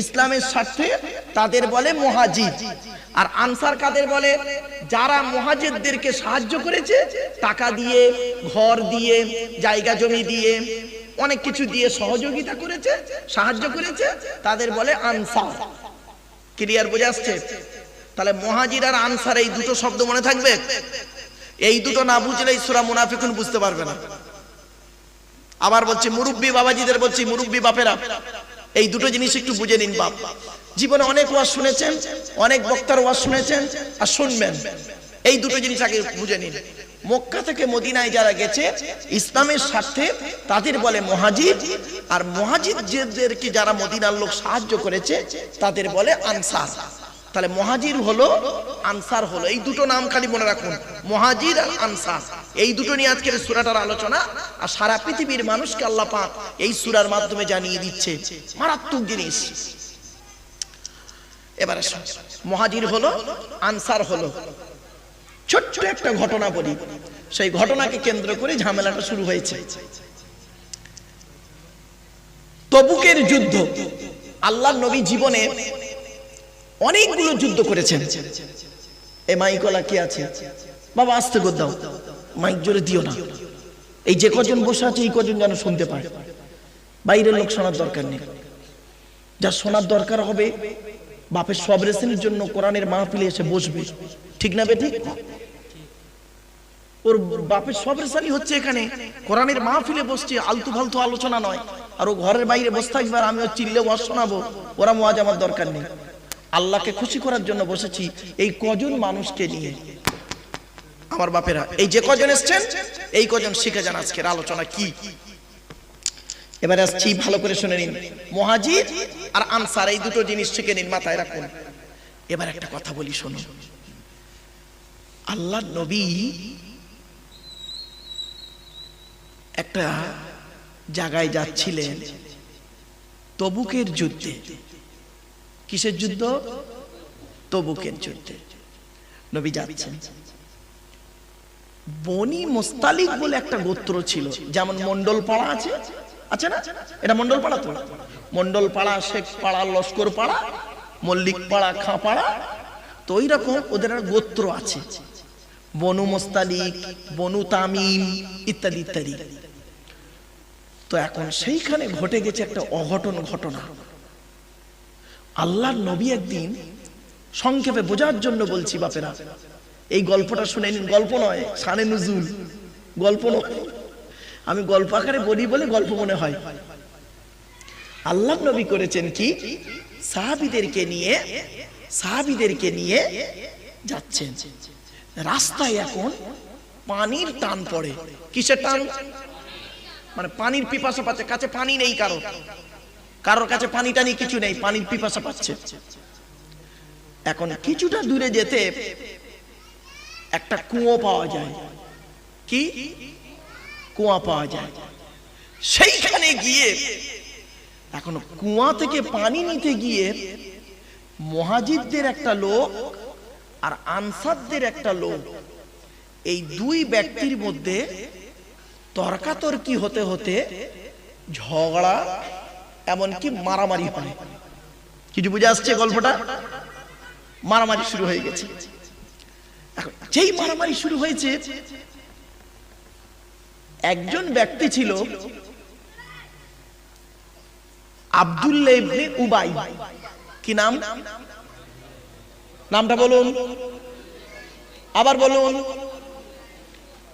ইসলামের স্বার্থে তাদের বলে মহাজিদ। আর আনসার কাদের বলে? যারা মহাজিরদেরকে সাহায্য করেছে, টাকা দিয়ে, ঘর দিয়ে, জায়গা জমি দিয়ে, অনেক কিছু দিয়ে সহযোগিতা করেছে, সাহায্য করেছে, তাদের বলে আনসার। ক্লিয়ার বোঝা আসছে? তাহলে মহাজির আর আনসার এই দুটো শব্দ মনে থাকবে? এই দুটো না বুঝলে সুরা মুনাফিকুন বুঝতে পারবে না। আবার বলছি, মুরব্বী বাবাজিদের বলছি, মুরব্বী বাপেরা। এই দুটো জিনিস একটু বুঝে নিন, বাপ। জীবনে অনেক ওয়াজ শুনেছেন, অনেক বক্তার ওয়াজ শুনেছেন, আর শুনবেন। এই দুটো জিনিস আগে বুঝে নিন। মক্কা থেকে মদিনায় যারা গেছে, ইসলামের স্বার্থে তাদের বলে মহাজিদ, আর মহাজিরদেরকে যারা মদিনার লোক সাহায্য করেছে, তাদের বলে আনসার। তাহলে মহাজির হলো আনসার হলো। এই দুটো নাম খালি মনে রাখুন। মহাজির আর আনসার। এই দুটো নিয়ে আজকের সুরাটার আলোচনা। আর সারা পৃথিবীর মানুষকে আল্লাহ পাক এই সুরার মাধ্যমে জানিয়ে দিচ্ছে। মারাত্মক জিনিস। এবারে মহাজির হলো, আনসার হলো। ছোট্ট একটা ঘটনা বলি। সেই ঘটনাকে কেন্দ্র করে ঝামেলাটা শুরু হয়েছে। তবুকের যুদ্ধ। আল্লাহ নবী জীবনে অনেকগুলো যুদ্ধ করেছেন। এ মাইকলা কি আছে? বাবা, আস্তে করে দাও। মাইক জোরে দিও না। এই যে কজন বসে আছে, এই কজন যেন শুনতে পায়। বাইরের লোক শোনার দরকার নেই। যা শোনার দরকার হবে, বাপের সব রেসিনের জন্য কোরআনের মাহফিলে এসে বসবে। ঠিক না বেঠিক ওর বাপের সব রেসানি হচ্ছে এখানে। কোরআনের মাহফিলে বসছে, আলতু ফালতু আলোচনা নয়। আর ও ঘরের বাইরে বসে থাকবে আর আমি ওর চিল্লে ওয়াজ শোনাবো। ওরা মোয়াজ আমার দরকার নেই। আল্লাহকে খুশি করার জন্য বসেছি এই কজন মানুষকে নিয়ে। আমার বাপেরা, এই যে কজন এসছেন, এই কজন শিখে যান আজকের আলোচনা কি? এবারে আসছি, ভালো করে শুনে নিন। মহাজির আর আনসার, এই দুটো জিনিস শিখে নিন, মাথায় রাখুন। এবার একটা কথা বলি শুনুন আল্লাহ নবী একটা জায়গায় যাচ্ছিলেন তবুকের যুদ্ধে। কিসের যুদ্ধ? তবুকের যুদ্ধে। নবী যাচ্ছেন। বনি মোস্তালিক বলে একটা গোত্র ছিল। যেমন মন্ডল পাড়া আছে। আছে না? এটা মন্ডল পাড়া তো? মন্ডল পাড়া শেখ পাড়া লস্কর পাড়া মল্লিক পাড়া খাঁ পাড়া তো ওই রকম ওদের একটা গোত্র আছে। বনু মোস্তালিক, বনু তামিম ইত্যাদি ইত্যাদি। তো এখন সেইখানে ঘটে গেছে একটা অঘটন ঘটনা। আল্লাহর নবী একদিন সংক্ষেপে বোঝার জন্য বলছি, বাপেরা, এই গল্পটা শুনে নিন। গল্প নয়, সানে নজুল গল্প আমি গল্প আকারে বলি বলে গল্প মনে হয়। আল্লাহ নবী করেছেন কি? সাহাবিদেরকে নিয়ে সাহাবিদেরকে নিয়ে যাচ্ছেন। রাস্তায় এখন পানির টান পড়ে। কিসের টান? মানে পানির পিপাসা পাচ্ছে, কাছে পানি নেই কারও। কারোর কাছে পানি টানি কিছু নেই, পানির পিপাসা পাচ্ছে। এখন কিছুটা দূরে যেতে একটা কুয়ো পাওয়া যায়। কি? কুয়া পাওয়া যায়। সেইখানে গিয়ে এখন কুয়া থেকে পানি নিতে গিয়ে মহাজিদদের একটা লোক আর আনসারদের একটা লোক, এই দুই ব্যক্তির মধ্যে তর্কাতর্কি হতে হতে ঝগড়া এমনকি মারামারি হয়। কিছু বুঝে আসছে গল্পটা? মারামারি শুরু হয়ে গেছে। যেই মারামারি শুরু হয়েছে, একজন ব্যক্তি ছিল আব্দুল্লাহ ইবনে উবাই। কি নাম? নামটা বলুন। আবার বলুন।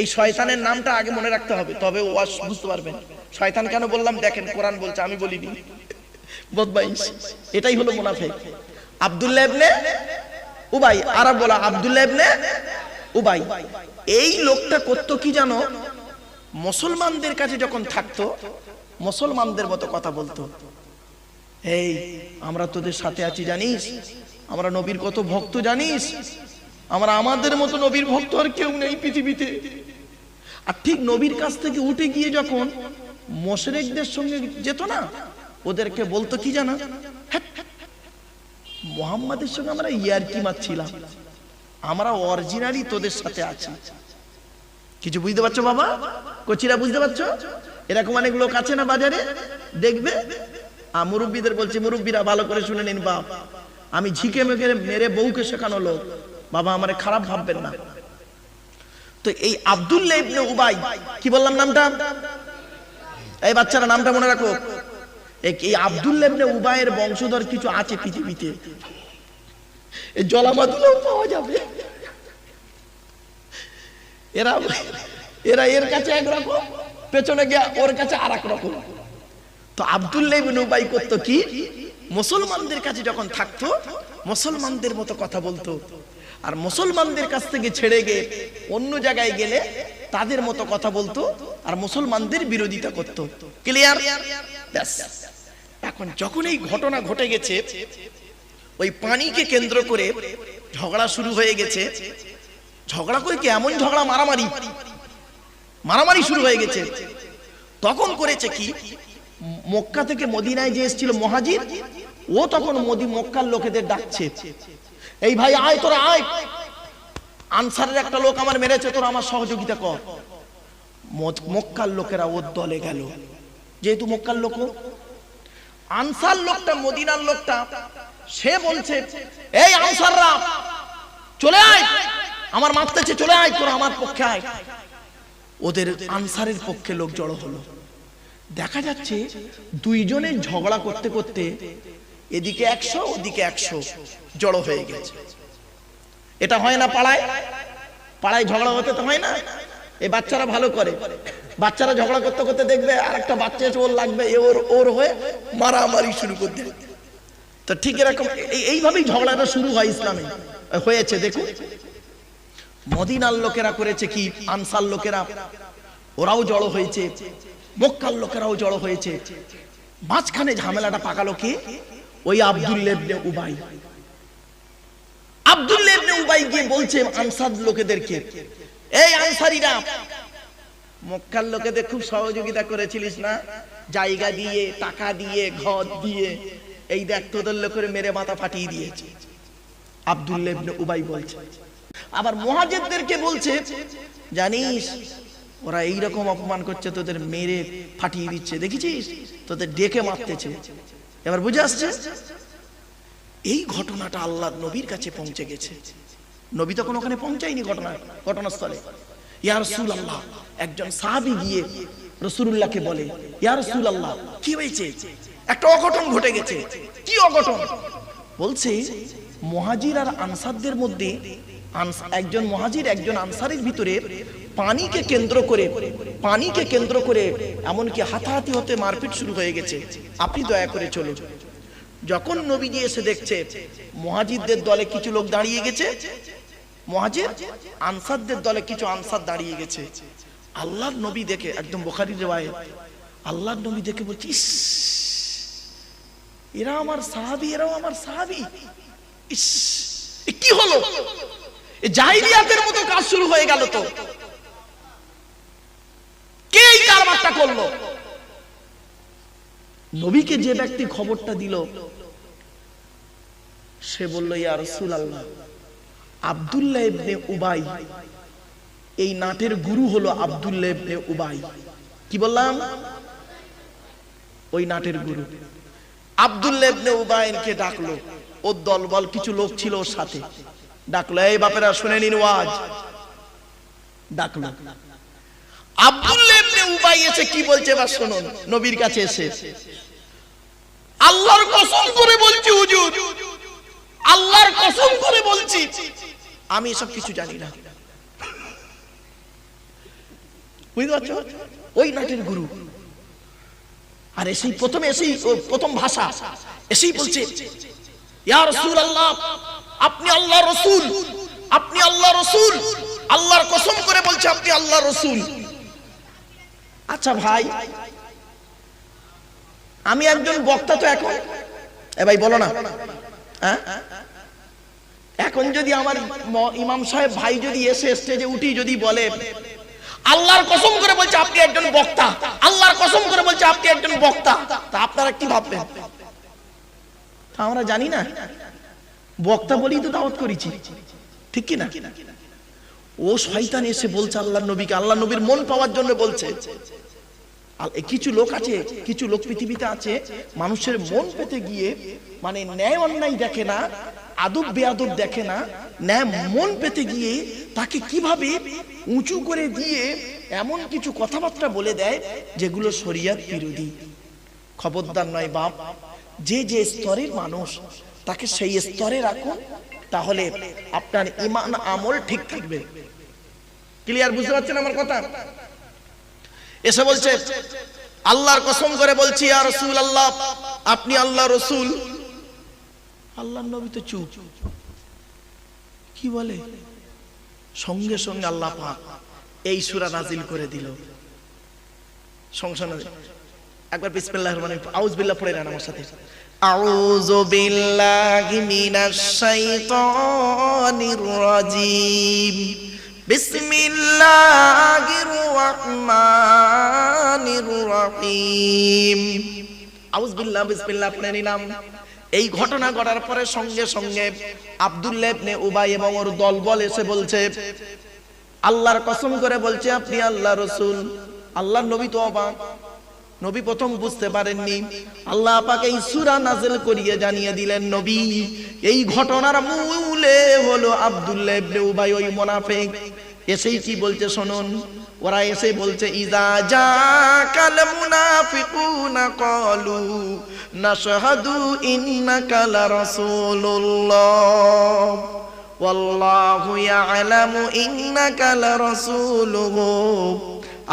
এই শয়তানের নামটা আগে মনে রাখতে হবে, তবে ওয়াজ বুঝতে পারবেন। শয়তান কেন বললাম? দেখেন, কোরআন বলছে, আমি বলিনি। বদমাইশ। এটাই হলো মুনাফিক। আব্দুল্লাহ ইবনে উবাই, আরব বলা আব্দুল্লাহ ইবনে উবাই। এই লোকটা করতো কি জানো? মুসলমানদের কাছে যখন থাকতো, মুসলমানদের মতো কথা বলতো। এই, আমরা তোদের সাথে আছি, জানিস? আমরা নবীর কত ভক্ত, জানিস? আমরা আমাদের মতো নবীর ভক্ত আর কেউ নেই পৃথিবীতে। আর ঠিক নবীর কাছ থেকে উঠে গিয়ে যখন মোশরেকদের সঙ্গে যেত না, ওদেরকে বলতো কি জানা? মোহাম্মদের সঙ্গে আমরা ইয়ারকি মারছিলাম। আমরা অরিজিনালি তোদের সাথে আছি। কিছু বুঝতে পারছ বাবা? কচিরা বুঝতে পারছ? এরকম অনেক লোক আছে না বাজারে? দেখবে? আ মুরব্বীদের বলছি, মুরব্বীরা ভালো করে শুনে নিন বাপ। আমি ঝিকে মেঘে মেরে বউকে শেখানো লোক। বাবা, আমারে খারাপ ভাববেন না। তো এই আব্দুল্লাহ ইবনে উবাই, কি বললাম নামটা? এই বাচ্চারা, নামটা মনে রাখো। এই- ইবনে উবাইয়ের বংশধর কিছু আছে পৃথিবীতে। এই জলামাদুলেও পাওয়া যাবে। এরা এরা এর কাছে একরকম, পেছনে গিয়ে ওর কাছে আর রকম তো আব্দুল্লাহ উবাই করতো কি? মুসলমানদের কাছে যখন থাকতো, মুসলমানদের মতো কথা বলতো। আর মুসলমানদের কাছ থেকে ছেড়ে গিয়ে অন্য জায়গায় গেলে তাদের মতো কথা বলতো। আর মুসলমানদের বিরোধিতা করত। ক্লিয়ার এখন যখন এই ঘটনা ঘটে গেছে, ওই পানিকে কেন্দ্র করে ঝগড়া শুরু হয়ে গেছে। ঝগড়া করে কি এমন ঝগড়া, মারামারি? মারামারি শুরু হয়ে গেছে। তখন করেছে কি? মক্কা থেকে মদিনায় যে এসেছিল মহাজির ও তখন মোদি, মক্কার লোকেদের ডাকছে। এই ভাই, আয় তোরা, আয়। আনসারের একটা লোক আমার মেরেছে, তোরা আমার সহযোগিতা কর। মক্কার লোকেরা ওর দলে গেল। যেহেতু মক্কার লোক আনসার লোকটা, মদিনার লোকটা, সে বলছে, এই আনসাররা, চলে আয়। আমার মারতেছে চলে আয়, তোরা আমার পক্ষে আয়। ওদের আনসারের পক্ষে লোক জড়ো হলো। দেখা যাচ্ছে দুইজনে ঝগড়া করতে করতে এদিকে একশো, ওদিকে একশো জড়ো হয়ে গেছে। এটা হয় না পাড়ায়? পাড়ায় ঝগড়া হতে তো হয় না? এই বাচ্চারা ভালো করে। বাচ্চারা ঝগড়া করতে করতে দেখবে আর একটা বাচ্চা এসে ওর লাগবে, এ ওর ওর হয়ে মারামারি শুরু করতে তো ঠিক এরকম এইভাবেই ঝগড়াটা শুরু হয় ইসলামে। হয়েছে, দেখুন। মদিনার লোকেরা করেছে কি? আনসার লোকেরা, ওরাও জড়ো হয়েছে। মক্কার লোকেরাও জড়ো হয়েছে। মাঝখানে ঝামেলাটা পাকালো কে? ওই আব্দুল্লেবনে উবাই। আব্দুল্লেবনে উবাই গিয়ে বলছে আনসার লোকেদেরকে এই আনসারিরা, মক্কার লোকেদের খুব সহযোগিতা করেছিলিস না? জায়গা দিয়ে, টাকা দিয়ে, ঘর দিয়ে, এই দেখ তোদের লোকের মেরে মাথা ফাটিয়ে দিয়েছে। আব্দুল্লেবনে উবাই বলছে। আবার মহাজেদদেরকে বলছে, জানিস, ওরা এই রকম অপমান করছে, তোদের মেরে ফাটিয়ে দিচ্ছে। দেখেছিস? তোদের ডেকে মারতেছে। এবার বুঝে আসছে? এই ঘটনাটা আল্লাহ নবীর কাছে পৌঁছে গেছে। নবী তখন ওখানে পৌঁছায়নি ঘটনা, ঘটনাস্থলে। ইয়া রসুল আল্লাহ একজন সাহাবি গিয়ে রসুল্লাহকে বলে, ইয়া রসুল আল্লাহ কি হয়েছে? একটা অঘটন ঘটে গেছে। কি অঘটন? বলছে, মহাজির আর আনসারদের মধ্যে একজন মহাজির, একজন আনসারের ভিতরে পানিকে কেন্দ্র করে, পানিকে কেন্দ্র করে এমনকি হাতাহাতি হতে মারপিট শুরু হয়ে গেছে। আপনি দয়া করে চলুন। যখন নবীজি এসে দেখছে মহাজিদদের দলে কিছু লোক দাঁড়িয়ে গেছে মহাজির, আনসারদের দলে কিছু আনসার দাঁড়িয়ে গেছে। আল্লাহর নবী দেখে, একদম বোখারি রেওয়ায়ত, আল্লাহর নবী দেখে বলছি এরা আমার সাহাবি, এরাও আমার সাহাবি। কি হলো? জাহিলিয়াতের মতো কাজ শুরু হয়ে গেল তো। কে এই কারবারটা করল? নবীকে যে ব্যক্তি খবরটা দিল, সে বলল, ইয়া রসুল আল্লাহ আবদুল্লাহ ইবনে উবাই। এই নাটের গুরু হলো আবদুল্লাহ ইবনে উবাই। কি বললাম? ওই নাটের গুরু। আবদুল্লাহ ইবনে ডাকলো। দলবল কিছু লোক ছিল ওর সাথে। ডাকলো, এই বাপেরা, শুনে নিন ওয়াজ। ডাকলো। আব্দুল্লাহ ইবনে উবাই এসে কি বলছে এবার শুনুন, নবীর কাছে এসে। আল্লাহর কসম করে বলছি, হুজুর। আল্লাহর কসম করে আমি এসব কিছু জানি না। বুঝতে পারছ? ওই নাটের গুরু। আর এসেই প্রথমে এসেই প্রথম ভাষা। এসেই বলছে, ইয়া রাসূল আল্লাহ আপনি আল্লাহ রসুল, আপনি আল্লাহ রসুল, আল্লাহর কসম করে বলছে আপনি আল্লাহ রসুল। আচ্ছা ভাই, আমি একজন বক্তা তো এখন। এ ভাই বলো না। হ্যাঁ? এখন যদি আমার ইমাম সাহেব ভাই যদি এসে স্টেজে উঠি, যদি বলে, আল্লাহর কসম করে বলছে আপনি একজন বক্তা, আল্লাহর কসম করে বলছে আপনি একজন বক্তা, তা আপনারা কি ভাববেন? আমরা জানি না। বক্তা বলেই তো দাওয়াত করেছি। ঠিক কি না? ও শয়তান এসে বলছে আল্লাহ নবীকে আল্লাহ নবীর মন পাওয়ার জন্য বলছে। কিছু লোক আছে, কিছু লোক পৃথিবীতে আছে, মানুষের মন পেতে গিয়ে মানে ন্যায় অন্যায় দেখে না আদব বেয়াদব দেখে না, ন্যায় মন পেতে গিয়ে তাকে কীভাবে উঁচু করে দিয়ে এমন কিছু কথাবার্তা বলে দেয় যেগুলো শরিয়াত বিরোধী। খবরদার নয় বাপ, যে যে স্তরের মানুষ, তাকে সেই স্তরে রাখুন, তাহলে আপনার ইমান, আমল ঠিক থাকবে। ক্লিয়ার বুঝতে পারছেন আমার কথা? এসে বলছে, আল্লাহর কসম করে বলছি আর রসুল আল্লাহ আপনি আল্লাহ রসুল আল্লাহ নবী তো চুপ। কি বলে? সঙ্গে সঙ্গে আল্লাহ পাক এই সুরা নাজিল করে দিল। সংসার একবার বিসমিল্লাহির রহমানির রহিম। আউজ বিল্লাহ পড়ে নেন আমার সাথে। আউযু বিল্লাহি মিনাশ শাইতানির রাজিম। বিসমিল্লাহির রহমানির রহিম। আউজ বিল্লাহ বিসমিল্লাহ পড়ে নিলাম। এই ঘটনা ঘটার পরে সঙ্গে সঙ্গে আব্দুল্লাহ উবাই এবং ওর দল বল এসে বলছে, আল্লাহর কসম করে বলছে, আপনি আল্লাহ রসুল আল্লাহ নবী তো অবাক। নবী প্রথম বুঝতে পারেননি। আল্লাহ পাকে এই নাযিল করিয়ে জানিয়ে দিলেন, নবী, এই ঘটনার মূলে হলো আব্দুল্লাহ ইবনে উবাই ওই মুনাফিক। এসেই কি বলছে, শুনুন। ওরা এসে বলছে ইজা জাকাল মুনাফিকুনা ক্বালু নাশহাদু ইন্নাকা লারাসূলুল্লাহ। ওয়াল্লাহু ইয়ালামু ইন্নাকা লারাসূলুহু।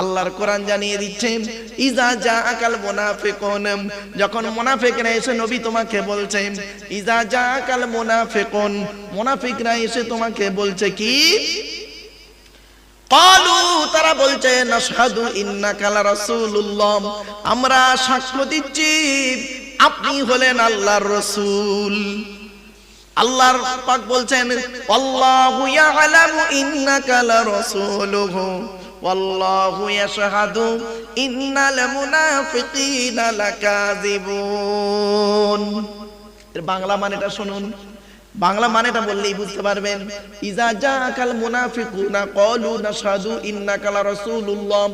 আল্লাহর কোরআন জানিয়ে দিচ্ছেন ইজা জা আকাল মুনাফিকুন। যখন মুনাফিকরা এসে নবী তোমাকে বলছে ইজা জা আকাল মুনাফিকুন। মুনাফিকরা এসে তোমাকে বলছে, কি? কালু, তারা বলছে নাশহাদু ইন্নাকা লারাসূলুল্লাহ। আমরা সাক্ষ্য দিচ্ছি, আপনি হলেন আল্লাহর রাসূল। আল্লাহর পাক বলছেন, আল্লাহু ইয়ালামু ইন্নাকা লারাসূলুহু। ওয়াল্লাহু ইয়াশহাদু ইন্নাল মুনাফিকিনা লাকাযিবুন। এর বাংলা মানেটা শুনুন। বাংলা মানেটা বললেই বুঝতে পারবেন। ইজা জাকাল মুনাফিকুনা ক্বালু নাশহাদু ইন্নাকা লারাসূলুল্লাহ।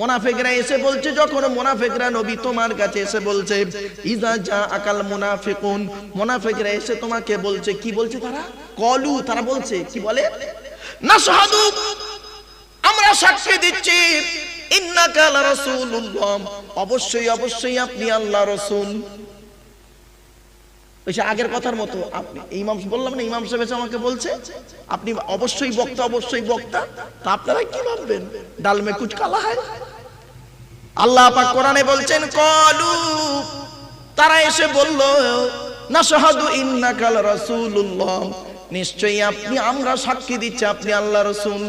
মুনাফিকরা এসে বলছে, যখন মুনাফিকরা নবী তোমার কাছে এসে বলছে, ইজা জাকাল মুনাফিকুন, মুনাফিকরা এসে তোমাকে বলছে, কি বলছে তারা? ক্বালু, তারা বলছে, কি বলে? নাশহাদু, আমরা সাক্ষী দিচ্ছি, ইন্নাকা লারাসূলুল্লাহ। অবশ্যই অবশ্যই আপনি আল্লাহ রাসূল। আগের কথার মতো আপনি ইমাম বললাম না, ইমাম সাহেব আমাকে বলছে, আপনি অবশ্যই বক্তা অবশ্যই বক্তা, তা আপনারা কি ভাববেন? ডাল মে কুচ কালা হয় আল্লাহ পাক কোরআনে বলছেন, কলু তারা এসে বলল না শাহাদু ইন্নাকাল রাসূলুল্লাহ নিশ্চয়ই আপনি, আমরা সাক্ষী দিচ্ছি আপনি আল্লাহ রাসূল।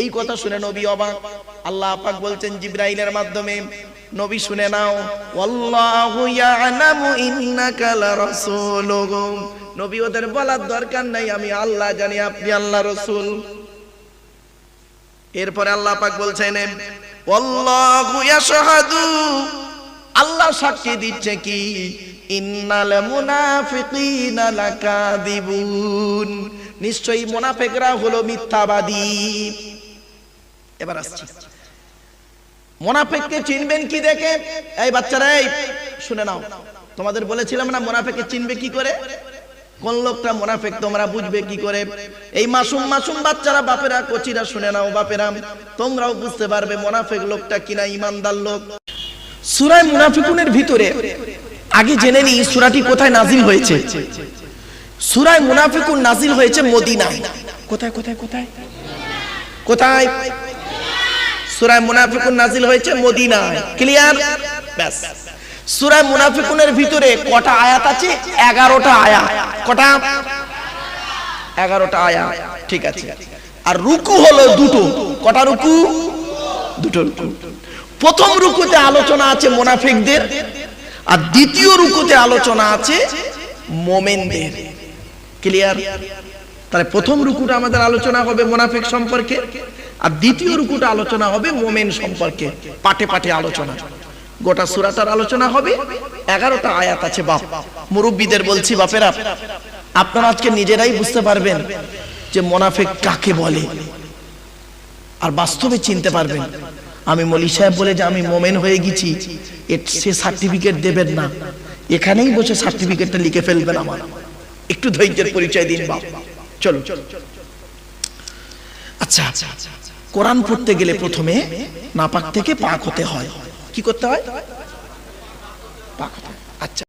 এই কথা শুনে নবী অবাক। আল্লাহ পাক বলছেন, জিব্রাইলের মাধ্যমে নবী শুনে নাও ওয়াল্লাহু ইয়ালামু ইন্নাকা লারাসূলুহু নবী ওদের বলার দরকার নাই, আমি আল্লাহ জানি, আপনি আল্লাহ রাসূল। এরপরে আল্লাহ পাক বলছেন, ওয়াল্লাহু ইয়াশহাদু। আল্লাহ সাক্ষী দিচ্ছে কি, ইন্নাল মুনাফিকিনা লাকাদিবুন নিশ্চয়ই মুনাফিকরা হলো মিথ্যাবাদী। এবার আসছি। মোনাফেককে চিনবেন কি দেখে? এই বাচ্চারা, এই, শুনে নাও। তোমাদের বলেছিলাম না, মোনাফেককে চিনবে কি করে? কোন লোকটা মোনাফেক, তোমরা বুঝবে কি করে? এই মাসুম মাসুম বাচ্চারা, বাপেরা, কচিরা, শুনে নাও বাপেরা। তোমরাও বুঝতে পারবে মোনাফেক লোকটা কিনা ইমানদার লোক। সুরায় মুনাফিকুনের ভিতরে, আগে জেনে নি সুরাটি কোথায় নাজিল হয়েছে। সুরায় মুনাফিকুন নাজিল হয়েছে মদিনায়। কোথায় কোথায় কোথায়? কোথায়? সূরা মুনাফিকুন নাজিল হয়েছে মদিনায়। ক্লিয়ার ব্যাস। সূরা মুনাফিকুনের ভিতরে কটা আয়াত আছে? 11টা আয়াত। কটা? 11টা আয়াত। ঠিক আছে। আর রুকু হলো দুটো। কটা রুকু? দুটো প্রথম রুকুতে আলোচনা আছে মুনাফিকদের। আর দ্বিতীয় রুকুতে আলোচনা আছে মোমেনদের। ক্লিয়ার তাহলে প্রথম রুকুটা আমাদের আলোচনা হবে মুনাফিক সম্পর্কে। আর দ্বিতীয় রুকুটা আলোচনা হবে মোমেন সম্পর্কে, পাটে পাটে আলোচনা। গোটা সুরাটার আলোচনা হবে, এগারোটা আয়াত আছে বাপ। মুরব্বীদের বলছি, বাপেরা, আপনারা আজকে নিজেরাই বুঝতে পারবেন যে মোনাফেক কাকে বলে। আর বাস্তবে চিনতে পারবেন। আমি মলি সাহেব বলে যে আমি মোমেন হয়ে গেছি সে সার্টিফিকেট দেবেন না। এখানেই বসে সার্টিফিকেটটা লিখে ফেলবেন আমার। একটু ধৈর্যের পরিচয় দিন, বাপ। চলো চলো আচ্ছা কোরআন পড়তে গেলে প্রথমে নাপাক থেকে পাক হতে হয়। কি করতে হয়? পাক আচ্ছা।